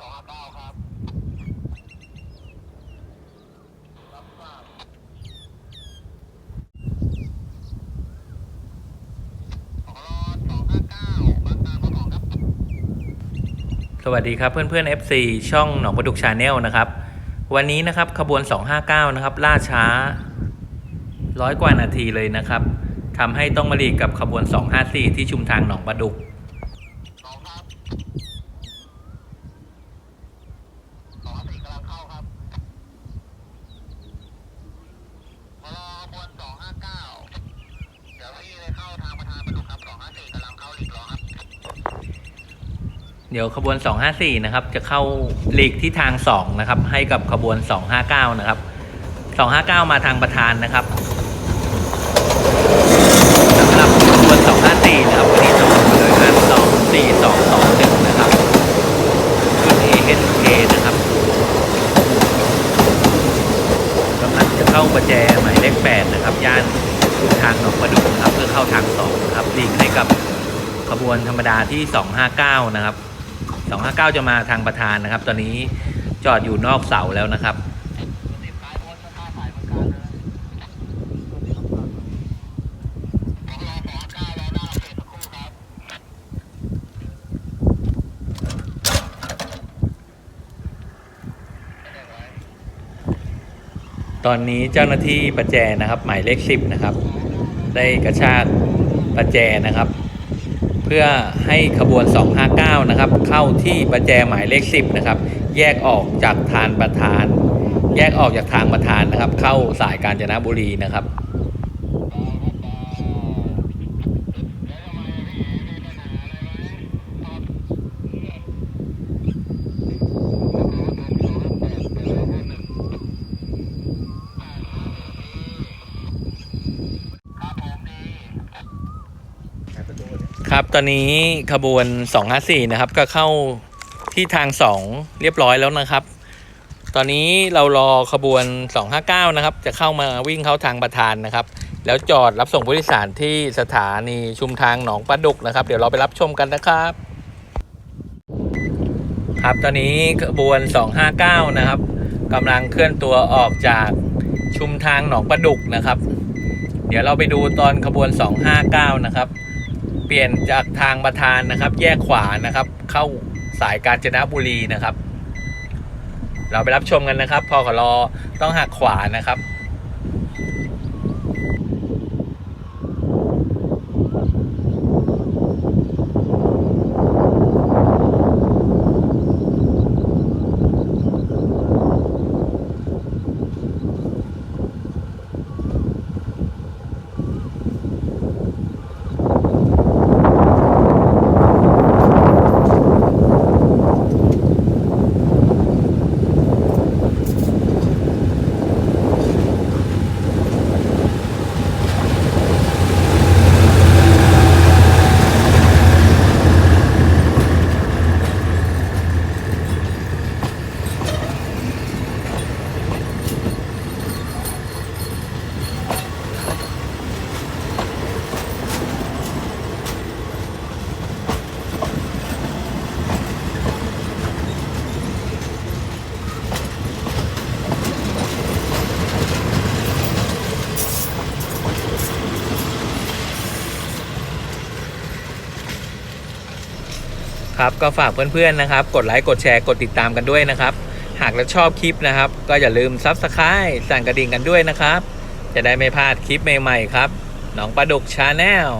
สองห้าเก้าครับ รับทราบขอรอสองห้าเก้าบางนาขอสองครับ สวัสดีครับเพื่อนๆ FC ช่องหนองประดุกชาแนลนะครับ วันนี้นะครับขบวน 259 นะครับ ล่าช้าร้อยกว่านาทีเลยนะครับทำให้ต้องมาลีกกับขบวน 254 ที่ชุมทางหนองประดุก สองครับสองห้าสี่กำลังเข้าครับขอรอบนสองห้าเก้าเดี๋ยวพี่เลยเข้าทางประธานประตูครับสองห้าสี่กำลังเข้าหลีกรอครับ เดี๋ยวขบวน 254 นะครับ จะเข้าหลีกที่ทาง 2 นะครับ ให้กับขบวน 259 นะครับ 259 มาทางประธานนะครับสำหรับขบวน 254 นะครับวันนี้จะมาเลยนะ24221 นะครับรุ่น AHK นะครับกำลังจะเข้าประแจหมายเลข 8 นะครับ ย่านทางหนองประดุกนะครับ เพื่อเข้าทาง 2 นะครับหลีกให้กับขบวนธรรมดาที่ 259 นะครับ 259 จะมาทางประธานนะครับ ตอนนี้จอดอยู่นอกเสาแล้วนะครับ ตอนนี้เจ้าหน้าที่ประแจนะครับ หมายเลข 10 นะครับ ได้กระชากประแจนะครับ พื่อให้ขบวน 259 นะครับ เข้าที่ประแจหมายเลข 10 นะครับ แยกออกจากทานประธาน แยกออกจากทางประธานนะครับ เข้าสายกาญจนบุรีนะครับ ครับ ตอนนี้ขบวน 254 นะครับ ก็เข้าที่ทาง 2 เรียบร้อยแล้วนะครับ ตอนนี้เรารอขบวน 259 นะครับ จะเข้ามาวิ่งเข้าทางประธานนะครับ แล้วจอดรับส่งผู้โดยสารที่สถานีชุมทางหนองปลาดุกนะครับ เดี๋ยวเราไปรับชมกันนะครับ ครับ ตอนนี้ขบวน 259 นะครับกำลังเคลื่อนตัวออกจากชุมทางหนองปลาดุกนะครับ เดี๋ยวเราไปดูตอนขบวน 259 นะครับ เปลี่ยนจากทางประธานนะครับ แยกขวานะครับ เข้าสายกาญจนบุรีนะครับ เราไปรับชมกันนะครับ พอขอรอต้องหักขวานะครับ ครับก็ฝากเพื่อนๆนะครับ กดไลค์กดแชร์กดติดตามกันด้วยนะครับ หากแล้วชอบคลิปนะครับ ก็อย่าลืมซับสไคร b ์สั่นกระดิ่งกันด้วยนะครับ จะได้ไม่พลาดคลิปใหม่ๆครับน้องปลาดุกชาแนล